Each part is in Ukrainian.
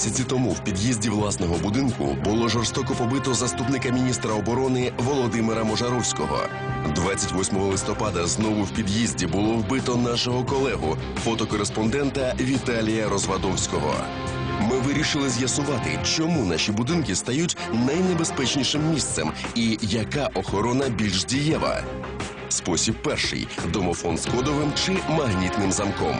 місяці тому в під'їзді власного будинку було жорстоко побито заступника міністра оборони Володимира Можаровського. 28 листопада знову в під'їзді було вбито нашого колегу, фотокореспондента Віталія Розвадовського. Ми вирішили з'ясувати, чому наші будинки стають найнебезпечнішим місцем і яка охорона більш дієва. Спосіб перший домофон з кодовим чи магнітним замком.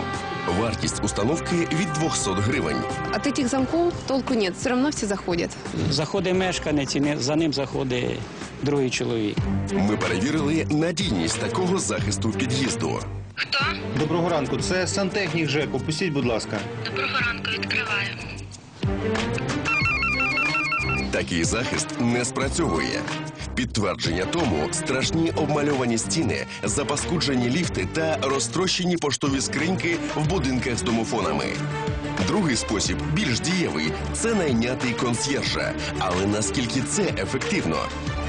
Вартість установки від 200 гривень. От этих замков толку нет, все равно все заходят. Заходить мешканець, і не- за ним заходить другий чоловік. Ми перевірили надійність такого захисту під'їзду. Хто? Доброго ранку, це сантехнік ЖЕКу. Пустіть, будь ласка. Доброго ранку, відкриваю. Такий захист не спрацьовує. Підтвердження тому страшні обмальовані стіни, запаскуджені ліфти та розтрощені поштові скриньки в будинках з домофонами. Другий спосіб, більш дієвий, це найняти консьєржа. Але наскільки це ефективно?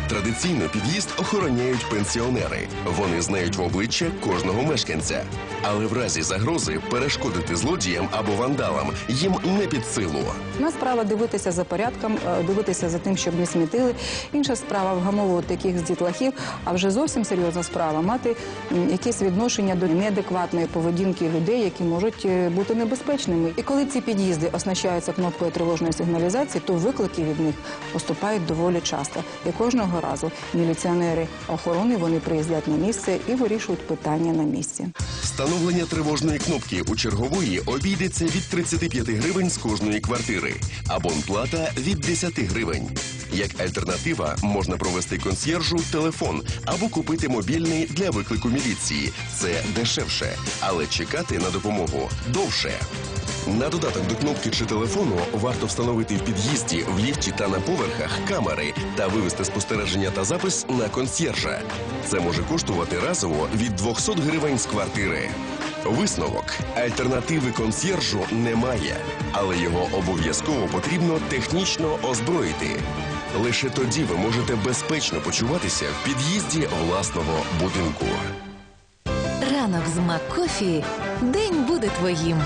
Традиційно під'їзд охороняють пенсіонери. Вони знають в обличчя кожного мешканця. Але в разі загрози перешкодити злодіям або вандалам їм не під силу. Одна справа дивитися за порядком, е, дивитися за тим, щоб не смітили. Інша справа вгамовувати таких дітлахів. А вже зовсім серйозна справа мати якесь відношення до неадекватної поведінки людей, які можуть е, бути небезпечними. І коли ці під'їзди оснащаються кнопкою тривожної сигналізації, то виклики від них поступають доволі часто. І кожного разу міліціонери охорони вони приїздять на місце і вирішують питання на місці. Встановлення тривожної кнопки у чергової обійдеться від 35 гривень з кожної квартири, абонплата від 10 гривень. Як альтернатива можна провести консьєржу телефон або купити мобільний для виклику міліції. Це дешевше, але чекати на допомогу довше. На додаток до кнопки чи телефону варто встановити в під'їзді, в ліфті та на поверхах камери та вивести спостереження та запис на консьєржа. Це може коштувати разово від 200 гривень з квартири. Висновок альтернативи консьєржу немає, але його обов'язково потрібно технічно озброїти. Лише тоді ви можете безпечно почуватися в під'їзді власного будинку. Ранок з Маккофі. День буде твоїм.